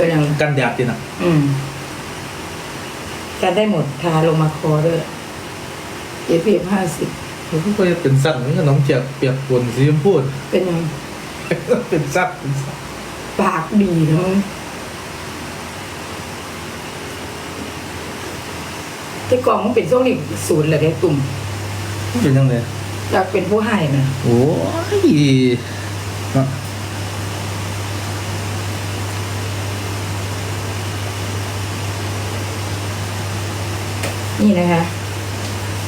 ตัวอย่างกันแดดจีนะอืมการได้หมดทาลงมาคอด้วยเอฟีห้าสิบมันก็จะเป็นสั้นเหมือนขนมเจียบเปียกปนสีชมพูเป็นยังเป็นสั้นเป็นสั้นปากดีนะมึงที่กล่องมันเป็นช่วงนี้ศูนย์เลยได้ตุ่มมันเป็นยังไงอยากเป็นผู้ให้นะโอ้ย นาะนี่นะคะ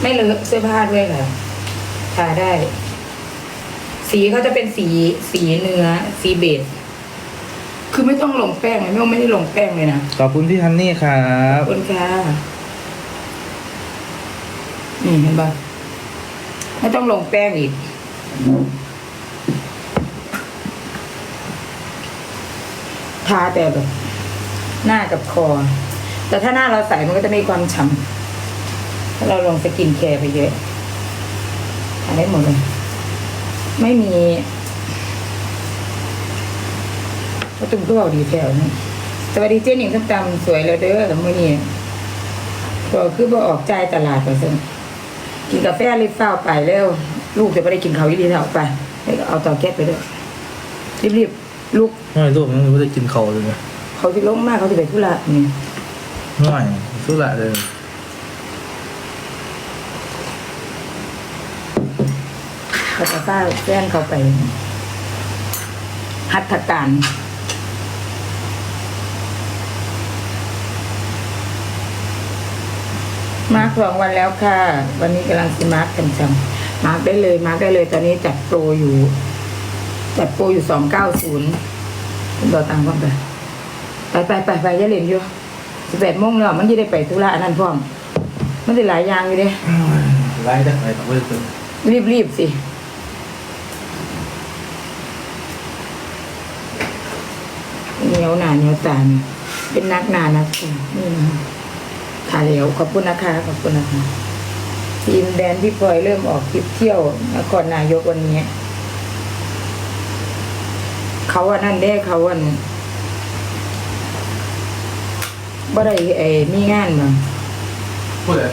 ไม่เลอะเสื้อผ้าด้วยค่ะทาได้ สีเขาจะเป็นสีสีเนื้อ สีเบจคือไม่ต้องลงแป้งเลยไม่ไม่ได้ลงแป้งเลยนะขอบคุณพี่ฮันนี่ครับขอบคุณค่ะนี่เห็นปะไม่ต้องลงแป้งอีก ทาแต่แบบ หน้ากับคอ แต่ถ้าหน้าเราใสมันก็จะมีความฉ่ำ ถ้าเราลงสกินแคร์ไปเยอะทาได้หมดเลย ไม่มีก็ตุ้มก็เอาดีแถวนะสวัสดีเจนหนิงส้มตำสวยแล้วเด้อมื่อนี้บอกคือบ่ออกใจายตลาดไปซึ่งกินกาแฟรีบเฝ้าไปแล้ว ลูกจะไม่ได้กินเขาวอีดีเท่าไปให้เอาเตาแก๊สไปด้วยรีบๆลูกไม่ลูกมันไม่ได้กินเขาวเลยนะเขาที่ลงมากเขาที่ไปธุระนี่ไม่สุดละเลย เขาจะฟ้าแฟนเขาไปหัตถการมาร์คสองวันแล้วค่ะ วันนี้กำลังสิมาร์คกันจังมาร์คได้เลยมาร์คได้เลยตอนนี้จัดโปรอยู่จัดโปรอยู่สองเก้าศูนย์คุณรอตังค์ก่อนไปไปไปไปไปอย่าเล่นอยู่สิบแปดโมงแล้วมันจะได้ไปธุระอันนั้นพร้อมมันจะหลายอย่างอยู่เด้ไล่ได้ไหมต่อไปเลยรีบรีบสิเห นียวหนาเหนียวตาลเป็นนักหนานักตานี่นะถ่ายแล้วขอบคุณนะคะขอบคุณนะคะทีมแดนพี่พลอยเริ่มออกทริปเที่ยวนครนายกวันนี้ เขาว่านั่นได้เขาวันบ่ได้ไอ้มีงานมาพูดเลย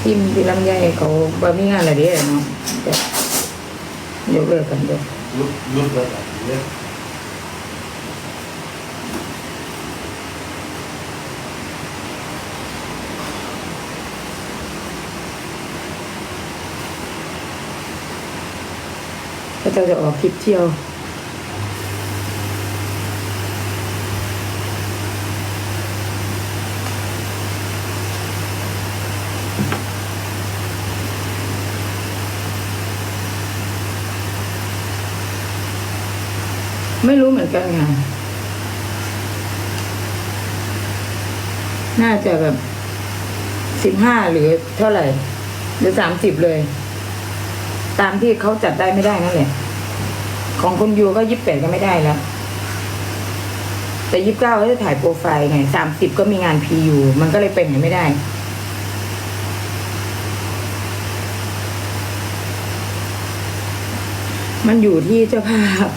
ทีมพี่ลำไยเขาบ่มีงานอะไรเด้เนาะจะยกเลิกกันเด้อลุกลุกเลย ก็จะจะออกทริปเที่ยวไม่รู้เหมือนกันค่ะน่าจะแบบสิบห้าหรือเท่าไหร่ หรือสามสิบเลย ตามที่เขาจัดได้ไม่ได้นั่นแหละ ของคุณยูก็ยี่สิบแปดก็ไม่ได้แล้ว แต่ยี่สิบเก้าเขาจะถ่ายโปรไฟล์ไงสามสิบก็มีงานพียูมันก็เลยเป็นอย่างไม่ได้ มันอยู่ที่เจ้าภาพ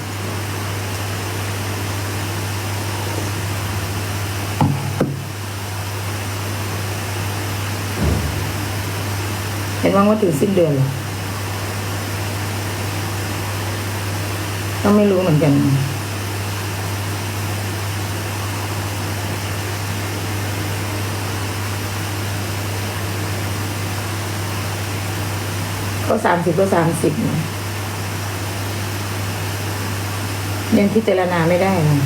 เห็นว่าว่าถึงสิ้นเดือนเหรอ ก็ไม่รู้เหมือนกัน ก็สามสิบก็สามสิบยังพิจารณาไม่ได้นะ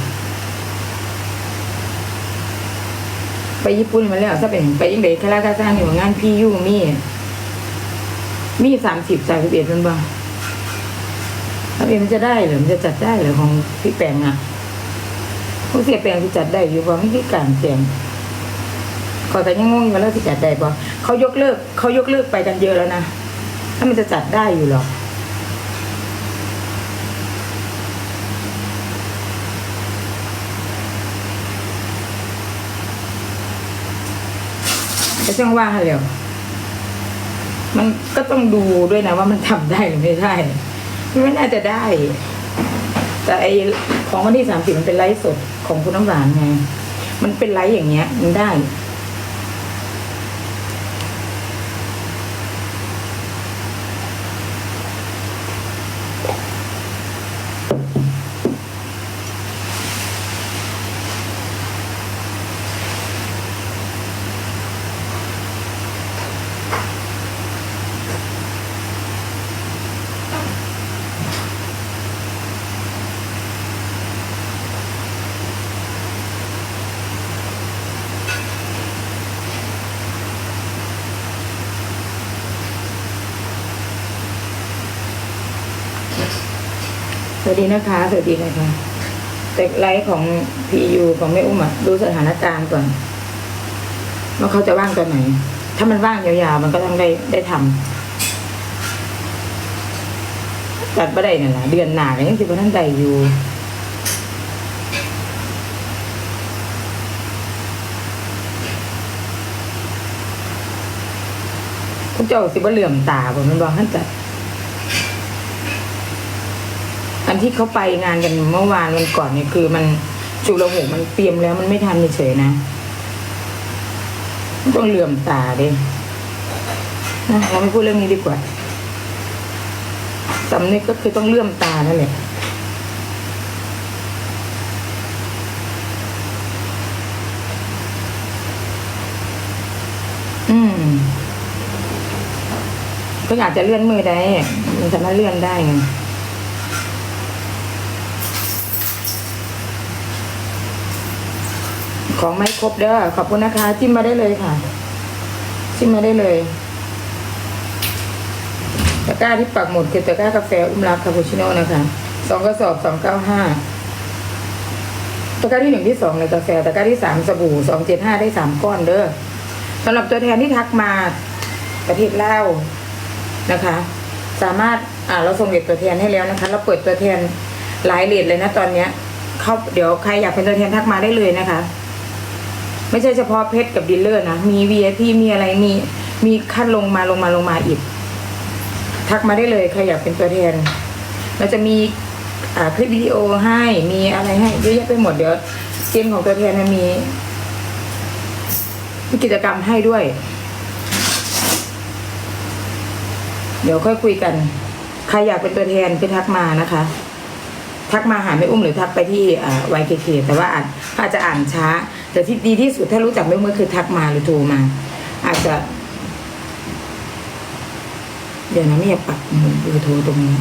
ไปญี่ปุ่นมาแล้วถ้าเป็นไปยังเด็กคาราคาซ่างอยู่งานพี่ยุ่มี่ มีสามสิบสามสิบเอ็ดมันบ้าง ถ้าเอ็มนจะได้เหรือมันจะจัดได้เหรือของพี่แปงอะพวกเสียแปงที่จัดได้อยู่บ่ไม่ที่การแปงขอแต่ยังงงอยู่แล้วที่จัดได้บ่เขายกเลิกเขายกเลิกไปกันเยอะแล้วนะถ้ามันจะจัดได้อยู่หรอกแต่ช่างว่าให้เร็วมันก็ต้องดูด้วยนะว่ามันทำได้หรือไม่ได้ ไม่น่าจะได้ แต่ไอของวันที่สามสิบมันเป็นไลฟ์สดของคุณน้ำหวานไง มันเป็นไลฟ์อย่างเงี้ย มันได้ วัสดีนะคะ สวัสดีนะคะแต่ไลฟ์ของพียูของแม่อุ้มอะดูสถานการณ์ก่อนว่าเขาจะว่างตอนไหน ถ้ามันว่างยาวๆ มันก็ต้องได้ได้ทำจัดบ่ได้นั่นแหละเดือนหนาก็ยังสิบ่ท่านใดอยู่คุณเจ้าสิบ่เหลื่อมตาบ่มันบอกท่านจัด อันที่เขาไปงานกันเมื่อวานวันก่อนเนี่ยคือมันจุลหูมันเตรียมแล้วมันไม่ทันเฉยนะต้องเหลื่อมตาด้นะเราไม่พูดเรื่องนี้ดีกว่าสำนึกก็คือต้องเลื่อมตานั่นแหละอืมก็อาจจะเลื่อนมือได้ มันสามารถเลื่อนได้ไง ของไม่ครบเด้อขอบคุณนะคะจิ้มมาได้เลยค่ะจิ้มมาได้เลยตะกร้าที่ปักหมดคือตะกร้ากาแฟอุ้มรักคาปูชิโน่นะคะสองกระสอบสองเก้าห้าตะกร้าที่หนึ่งที่สองเลยกาแฟตะกร้าที่สามสบู่สองเจ็ดห้าได้สามก้อนเด้อสำหรับตัวแทนที่ทักมาประเทศลาวนะคะ สามารถอ่าเราส่งเด็กตัวแทนให้แล้วนะคะ เราเปิดตัวแทนหลายเลทเลยนะตอนเนี้ยเขาเดี๋ยวใครอยากเป็นตัวแทนทักมาได้เลยนะคะ ไม่ใช่เฉพาะเพชรกับดีลเลอร์นะ มี VIP มีอะไรมีมีขั้นลงมาลงมาลงมาอีก ทักมาได้เลยใครอยากเป็นตัวแทน เราจะมีคลิปวิดีโอให้มีอะไรให้เยอะแยะไปหมดเดี๋ยวเกณฑ์ของตัวแทนมันมีมีกิจกรรมให้ด้วย เดี๋ยวค่อยคุยกัน ใครอยากเป็นตัวแทนไปทักมานะคะ ทักมาหาแม่อุ้มหรือทักไปที่วายเคเคแต่ว่าอาจอาจจะอ่านช้า แต่ที่ดีที่สุดถ้ารู้จักแม่อุ้มก็คือทักมาหรือโทรมา อาจจะ เดี๋ยวนะไม่อยากปักเบอร์โทรตรงนี้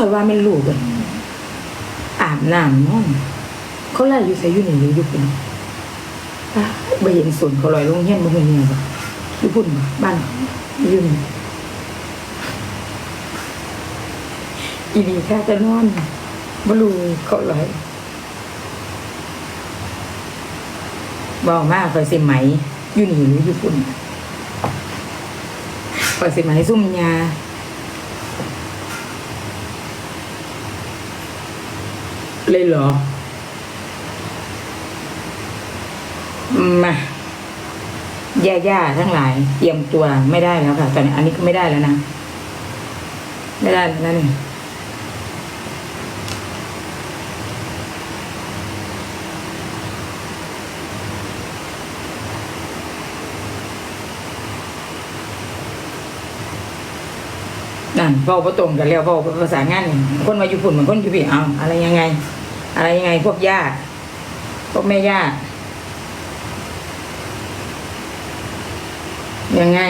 อยว่าไม่รู้กันอาบน้ำนอนเขาไล่อยู่ใส่อยู่นี่อยู่ปุ่นป้าไปเห็นสวนเขาลอยลงเฮียนบ่เห็นเนี่ยบ่อยู่ปุ่นบ่บ้านยู่นอีดีแค่จะนอนบ่รู้เขาลอยบอกมากคอยสิไหมอยู่นี่หรืออยู่ปุ่นคอยสิไหมซุ่มยา เลยเหรอ มาย่าๆทั้งหลาย เตรียมตัวไม่ได้แล้วค่ะตอนนี้อันนี้ก็ไม่ได้แล้วนะ ไม่ได้แล้วนะนี่ นั่นเว้าประตรงกันแล้วเว้าภาษางานนี่คนมาอยู่ฝุ่นเหมือนคนอยู่พี่เอาอะไรยังไง อะไรยังไงพวกญาติพวกแม่ญาติยังไง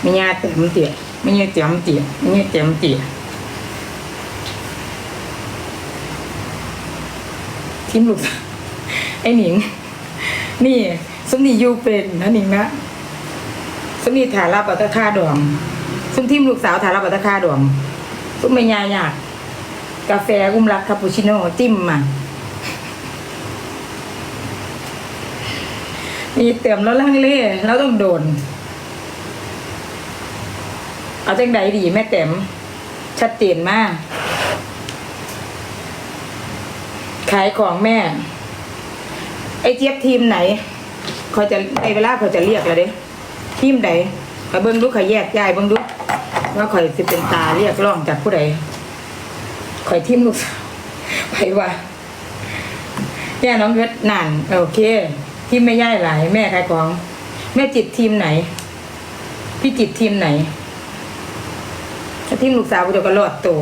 ไม่ญาติเต็มเตี๋ยไม่ญาติเต็มเตี๋ยไม่ญาติเต็มเตี๋ยทิมลูกไอ้หนิง นี่สมนีอยู่เป็นนะหนิงนะสมนีถารับอัตค่าดวง มทิมลูกสาวถารับอัตคาดวงซุ่มไม่ยายาก กาแฟอุ้มรักคาปูชิโน่จิ้มมามีเติมแล้วลังเล่แล้วต้องโดน เอาจังใดดีแม่เต็ม ชัดเจนมาก ขายของแม่ ไอเจี๊ยบทีมไหนเขาจะไอเวลาเขาจะเรียกแล้วเด้ทีมใดขอยเบิ้งดูขอยแยกย้ายเบิ้งดู ว่าข่อยสิเป็นตาเรียกร้องจากผู้ใดข่อยทีมลูกสาวไปว่าย่าน้องเวทนานโอเค ทีมไม่ย่ายหลาย แม่ขายของ แม่จิตทีมไหน พี่จิตทีมไหนถ้าทีมลูกสาวกูจะก็รอดโตว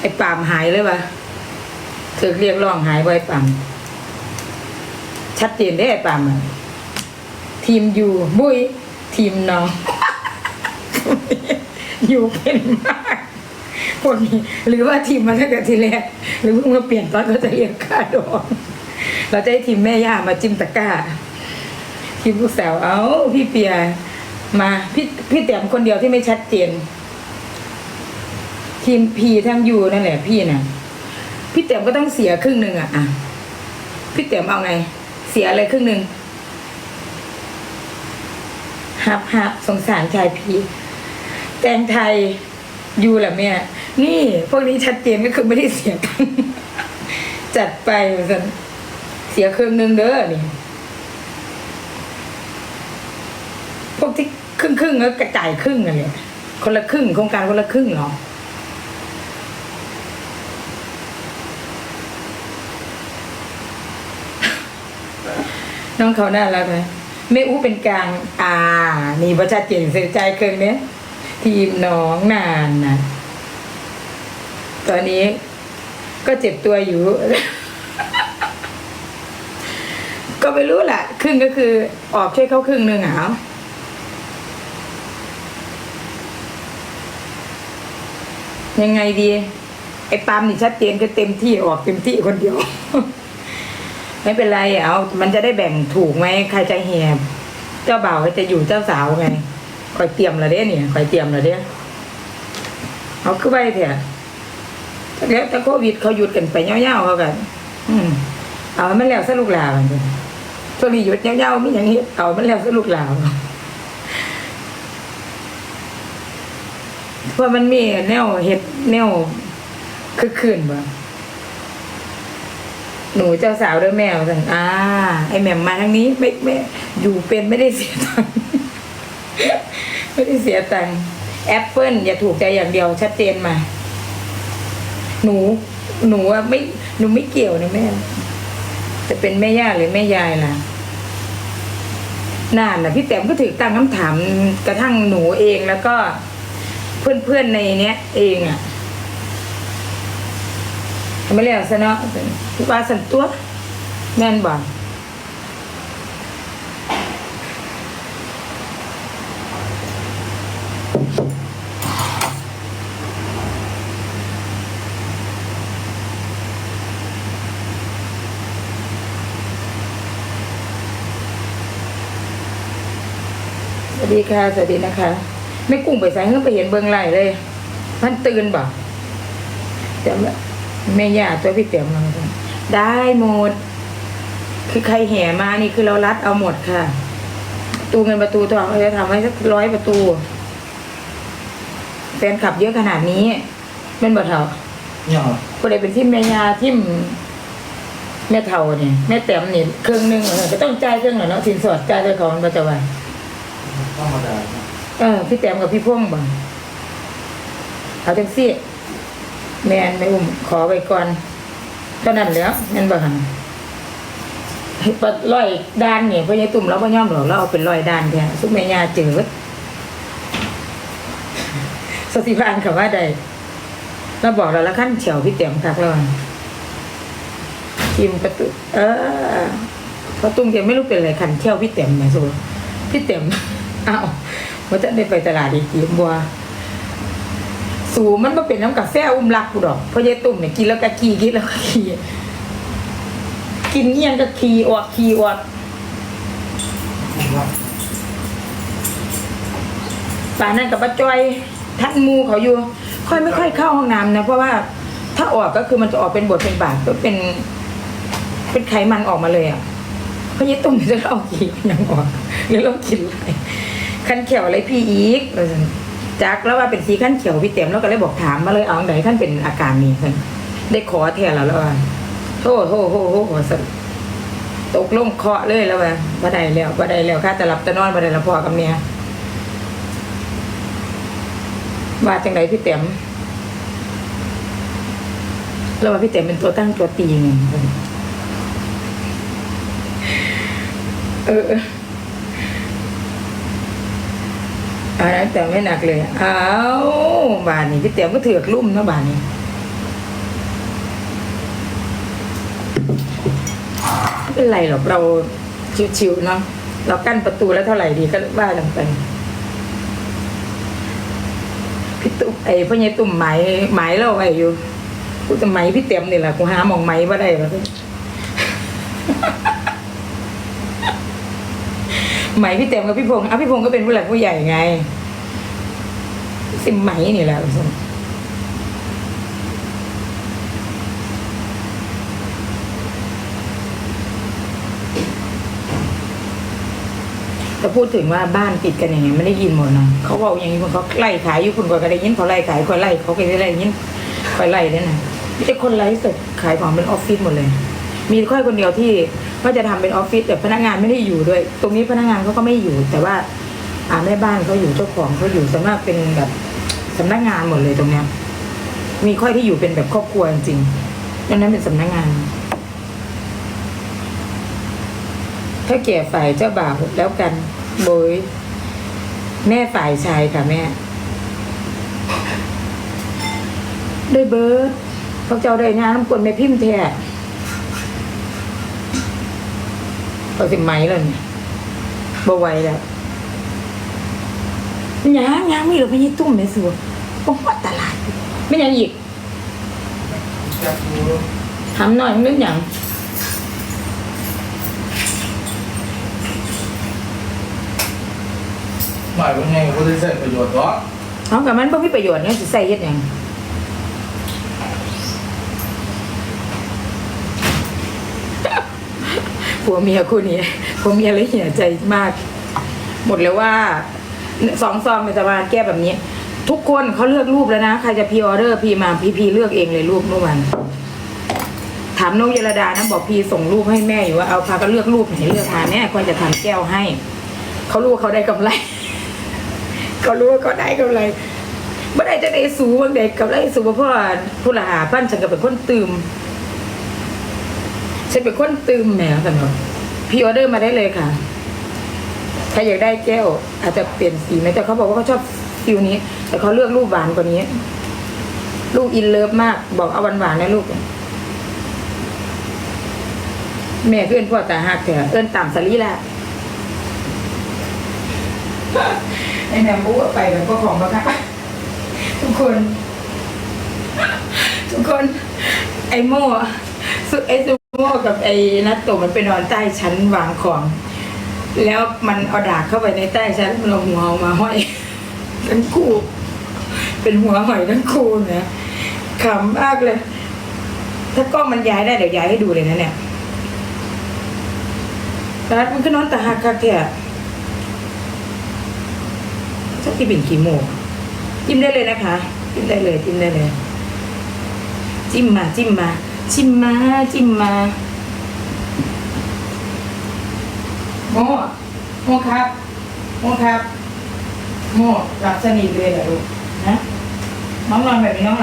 ไอ้ปามหายเลยวะเธอเรียกร้องหายไว้ปามชัดเจนได้ไอ้ปามทีมอยู่บุยทีมน้อง อยู่เป็นมากคนนี้หรือว่าทีมมาตั้งแต่ทีแรกหรือเพิ่งมาเปลี่ยนตอนเขาจะเรียกค่าดองเราจะให้ทีมแม่ย่ามาจิ้มตะกร้า ทีมลูกสาวเอาพี่เปียมาพี่พี่แต้มคนเดียวที่ไม่ชัดเจน ทีมพีทั้งยูนั่นแหละพี่น่ะพี่แต้มก็ต้องเสียครึ่งหนึ่งอะอะพี่แต้มเอาไง เสียอะไรครึ่งหนึ่งฮับฮับสงสารชายพี แตงไทยยูแหละแม่ นี่พวกนี้ชัดเจนก็คือไม่ได้เสียตังจัดไปสันเสียเครึ่องหนึ่งเด้อนี่ พวกที่ครึ่งครึ่งๆแล้วกระจายครึ่งอะไรคนละครึ่งโครงการคนละครึ่งเหรอน้องเขาน่ารักไหมแม่อู้เป็นกลาง อ่า นี่ประชาเจนเสียใจเกินเนี้ย ทีมน้องนานนะตอนนี้ก็เจ็บตัวอยู่ ก็ไม่รู้แหละครึ่งก็คือ ออกช่วยเขาครึ่งหนึ่งอะเอายังไงดี ไอ้ปามนี่ชัดเจนก็เต็มที่ออกเต็มที่คนเดียว ไม่เป็นไรเอา มันจะได้แบ่งถูกไหมใครจะแหบเจ้าบ่าวจะอยู่เจ้าสาวไง คอยเตรียมละเด้เนี่ยคอยเตรียมละเด้เอาขึ้นไปเถอะแล้วแต่โควิดเขาหยุดกันไปเงี้ยวๆเขากัน อืมเอามันแล้วสลูกหลาวันช่วงนี้หยุดเงี้ยวๆมีอย่างนี้เอามันแล้วสลูกหลาวเพราะมันมีแนวเห็ดแนวคือคืนบ่หนูเจ้าสาวด้วยแมวสั่นอ่า ไอแม่มมาทางนี้ไม่ไม่อยู่เป็นไม่ได้เสียตังค์ ไม่ได้เสียตังค์แอปเปิลอย่าถูกใจอย่างเดียวชัดเจนมา หนู หนูไม่หนูไม่เกี่ยวนะแม่จะเป็นแม่ย่าหรือแม่ยายล่ะนานนะพี่แต้มก็ถือตั้งคำถามกระทั่งหนูเองแล้วก็เพื่อนๆในเนี้ย เองอะไม่แล้วซะเนาะว่าสันตัวแม่นบ่สวั สดีค่ะ สวัสดีนะคะแม่กุ้งไปใส่เงื่อไปเห็นเบิงไหลเลย มันตื่นบ่แต่ว่าแม่ย่าตัวพี่เต๋อมาได้หมด คือใครแห่มานี่คือเรารัดเอาหมดค่ะประตูเงินประตูทองเราจะทำให้สักร้อยประตูแฟนขับเยอะขนาดนี้เป็นบ่เท่าเนี่ยคนใดเป็นที่แม่ยาที่แม่เท่าเนี่ยแม่แต้มนี่เครื่องหนึงเออก็ต้องจ่ายเครื่องหน่อยเนาะสินสอดจ่ายด้วยของมันจะว่า ธรรมดาเออ พี่แต้มกับพี่พ่วงบ่เอาจังซี่ แม่นไม่อุ้มขอไปก่อนเท่านั้นแล้วแม่นบ่หันปัดร้อยด้านเนี่ยพ่อใหญ่ตุ่มเราบ่ยอมหรอกเราเอาเป็นร้อยด้านแท้สุกแม่ยาเจอสติพานเขาว่าใดเราบอกเราละขั้นเฉียวพี่เต็มคักแล้วอะทีมประตูเออพราะตุ้งเต็มไม่รู้เป็นอะไรขันเที่ยวพี่เต็มนะสูพี่เต็ม อ้าวว่าจะได้ไปตลาดอีกทีบัวสูมันมาเป็นน้ำกาแฟอุ้มรักกูดอกเพราะยายตุ่มเนี่ยกินแล้วก็ขี่กินแล้วก็ขี่กินเงี้ยงก็ขี่ออกขี่ออกป่านนั้นกับป้าจอยท่านมูเขาอยู่ ค่อยไม่ค่อยเข้าห้องน้ำนะเพราะว่าถ้าออกก็คือมันจะออกเป็นบทเป็นบาทก็เป็น เป็นไขมันออกมาเลยอะเพราะยี่ตุ่มจะเล่ากี่ยังออกหรือเรากินอะไร ขั้นเขียวอะไรพี่อีกจักแล้วว่าเป็นสีขั้นเขียวพี่เต็มแล้วก็เลยบอกถามมาเลยเอาไหนขั้นเป็นอาการนี้ขั้นได้ขอแทนแล้วแล้วว่าโทษโทษโทษโทษสตกลงเคาะเลยแล้วว่าบ่ได้แล้วบ่ได้แล้วค่าแต่หลับแต่นอนบ่ได้แล้วพอกับเมียว่าจังไดพี่เต็มแล้วว่าพี่เต็มเป็นตัวตั้งตัวตีไงเออ อันนั้นแต่ไม่หนักเลย เอาบานนี้พี่เตี๋ยวก็เถือกลุ่มเนาะบานนี้ไม่เป็นไรหรอกเราชิวๆเนาะเรากั้นประตูแล้วเท่าไหร่ดีก็ว่ากันไปพี่ตุ้มไอ้พ่อใหญ่ตุ่มไหมไหมเราไว้อยู่กูจะไหมพี่เต็มนี่แหละกูหาหมองไหมว่าได้แล้ว ไหมพี่เต็มกับพี่พงษ์อะพี่พงษ์ก็เป็นผู้หลักผู้ใหญ่ไง สิไหมนี่แหละแต่พูดถึงว่าบ้านติดกันอย่างเงี้ยไม่ได้ยินหมดนะเขาบอกอย่างนี้คนเขาไล่ขายอยู่คุณก็ได้ยินเขาไล่ขายคนไล่เขาก็ได้ยินคอยไล่ด้วยนะไม่ใช่คนไล่สดขายของเป็นออฟฟิศหมดเลย มีค่อยคนเดียวที่ ว่าจะทำเป็นออฟฟิศแต่พนักงานไม่ได้อยู่ด้วย ตรงนี้พนักงานเขาก็ไม่อยู่ แต่ว่าอ่าแม่บ้านเขาอยู่เจ้าของเขาอยู่สำนักเป็นแบบสำนักงานหมดเลยตรงเนี้ยมีค่อยที่อยู่เป็นแบบครอบครัวจริงๆดังนั้นเป็นสำนักงาน ถ้าแก่ฝ่ายเจ้าบ่าวแล้วกันโบยแม่ฝ่ายชายค่ะแม่ได้เบิร์พวกเจ้าได้งานน้ำกลนไม่พิมพ์แท้ เอาสิไหมเลยเนี่ยบ่ไหวแล้วยางยางมีหรือไม่ยี่ตุ้มไม่สัวผมว่าตลาดไม่ยังอีกจักรู้ทำหน่อยนึกอย่างหมายว่าไงก็ได้ใช้ประโยชน์เนาะเอากับมันบ่มีประโยชน์เนี่ยสิใส่เฮ็ดหยัง ผัวเมียคู่นี้ผัวเมียเลยเหี่ยใจมาก หมดเลยว่าสองซองเป็นจะมาแก้แบบนี้ ทุกคนเขาเลือกรูปแล้วนะ ใครจะพีออเดอร์พีมาพีพีเลือกเองเลยรูปเมื่อวานถามน้องเยลดานะบอกพีส่งรูปให้แม่อยู่ว่าเอาพาก็เลือกรูปไหนเลือกมาแม่ควรจะทำแก้วให้เขารู้ว่าเขาได้กำไรเขารู้ว่าเขาได้กำไรเมื่อใดจะได้สูบางเด็กกับไรสูบเพราะว่าผู้ละหาปั้นฉันก็เป็นคนตื่ม ฉันเป็นคนตืมแหมสนุกพี่ออเดอร์มาได้เลยค่ะใครอยากได้แก้ว อาจจะเปลี่ยนสีไหมแต่เขาบอกว่าเขาชอบฟิลนี้ แต่เขาเลือกรูปหวานกว่านี้ ลูกอินเลิฟมาก บอกเอาหวานหวานนะลูก แม่เพื่อนพ่อตาหักเถอะเอิ้นต่ำสลีละไอแนมบู๊ไปแบบก็ของแล้วค่ะทุกคน ทุกคน ไอโม่สุไอ้ซู โม่กับไอ้นัตโตมันไปนอนใต้ชั้นวางของ แล้วมันเอาดากเข้าไปในใต้ชั้นมันเอาหัวออกมาห้อยทั้งคู่ เป็นหัวหอยทั้งคู่นะขำมากเลย ถ้ากล้องมันย้ายได้เดี๋ยวย้ายให้ดูเลยนะเนี่ยรัดมันก็นอนตาหักคักแก่สักกี่เป็นกี่โมงจิ้มได้เลยนะคะ จิ้มได้เลยจิ้มได้เลย จิ้มมาจิ้มมา จิ้มมาจิ้มมาโมโมครับโมครับโมหลับสนิทเลยเหรอลูกนะน้องนอนแบบนี้น้องหลับ